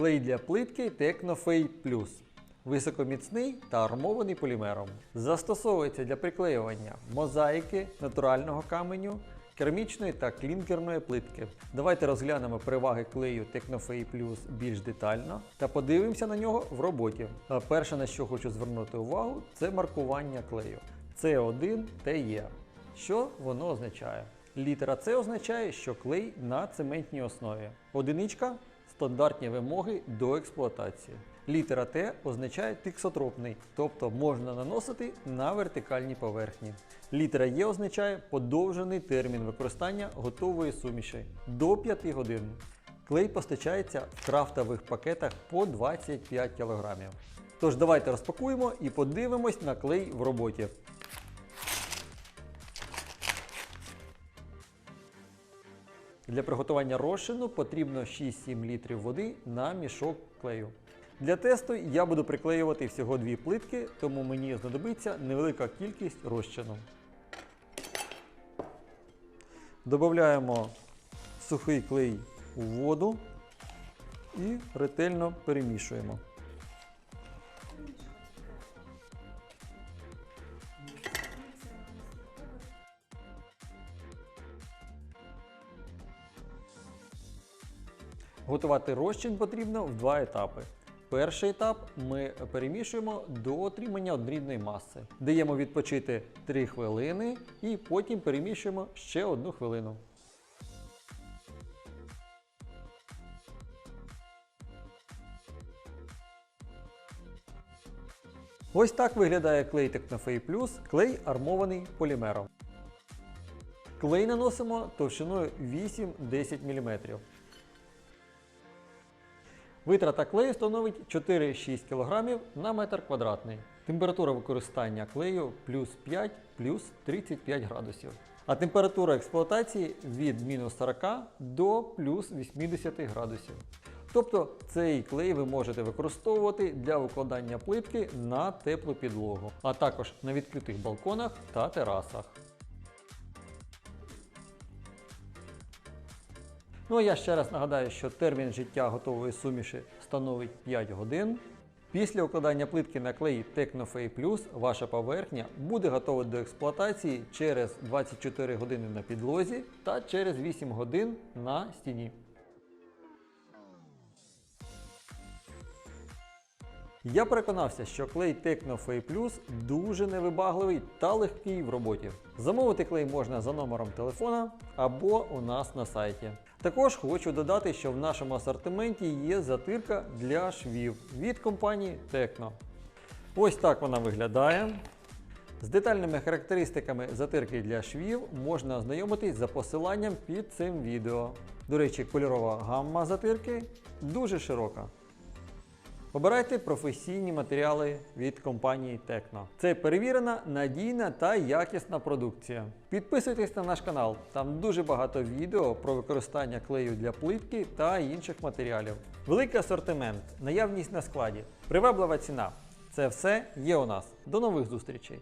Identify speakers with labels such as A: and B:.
A: Клей для плитки Technofay Plus. Високоміцний та армований полімером. Застосовується для приклеювання мозаїки, натурального каменю, керамічної та клінкерної плитки. Давайте розглянемо переваги клею Technofay Plus більш детально та подивимося на нього в роботі. Перше, на що хочу звернути увагу, це маркування клею. С1 TE. Що воно означає? Літера С означає, що клей на цементній основі. Одиничка стандартні вимоги до експлуатації. Літера Т означає тиксотропний, тобто можна наносити на вертикальній поверхні. Літера Е означає подовжений термін використання готової суміші до 5 годин. Клей постачається в крафтових пакетах по 25 кг. Тож давайте розпакуємо і подивимось на клей в роботі. Для приготування розчину потрібно 6-7 літрів води на мішок клею. Для тесту я буду приклеювати всього дві плитки, тому мені знадобиться невелика кількість розчину. Додаємо сухий клей у воду і ретельно перемішуємо. Готувати розчин потрібно в два етапи. Перший етап ми перемішуємо до отримання однорідної маси. Даємо відпочити 3 хвилини і потім перемішуємо ще одну хвилину. Ось так виглядає клей Technofay Plus, клей армований полімером. Клей наносимо товщиною 8-10 мм. Витрата клею становить 4-6 кг на метр квадратний. Температура використання клею плюс 5 плюс 35 градусів. А температура експлуатації від мінус 40 до плюс 80 градусів. Тобто цей клей ви можете використовувати для викладання плитки на теплу підлогу, а також на відкритих балконах та терасах. Ну а я ще раз нагадаю, що термін життя готової суміші становить 5 годин. Після укладання плитки на клей Technofay Plus ваша поверхня буде готова до експлуатації через 24 години на підлозі та через 8 годин на стіні. Я переконався, що клей Technofay Plus дуже невибагливий та легкий в роботі. Замовити клей можна за номером телефона або у нас на сайті. Також хочу додати, що в нашому асортименті є затирка для швів від компанії Tecno. Ось так вона виглядає. З детальними характеристиками затирки для швів можна ознайомитись за посиланням під цим відео. До речі, кольорова гамма затирки дуже широка. Обирайте професійні матеріали від компанії Tecno. Це перевірена, надійна та якісна продукція. Підписуйтесь на наш канал, там дуже багато відео про використання клею для плитки та інших матеріалів. Великий асортимент, наявність на складі, приваблива ціна. Це все є у нас. До нових зустрічей!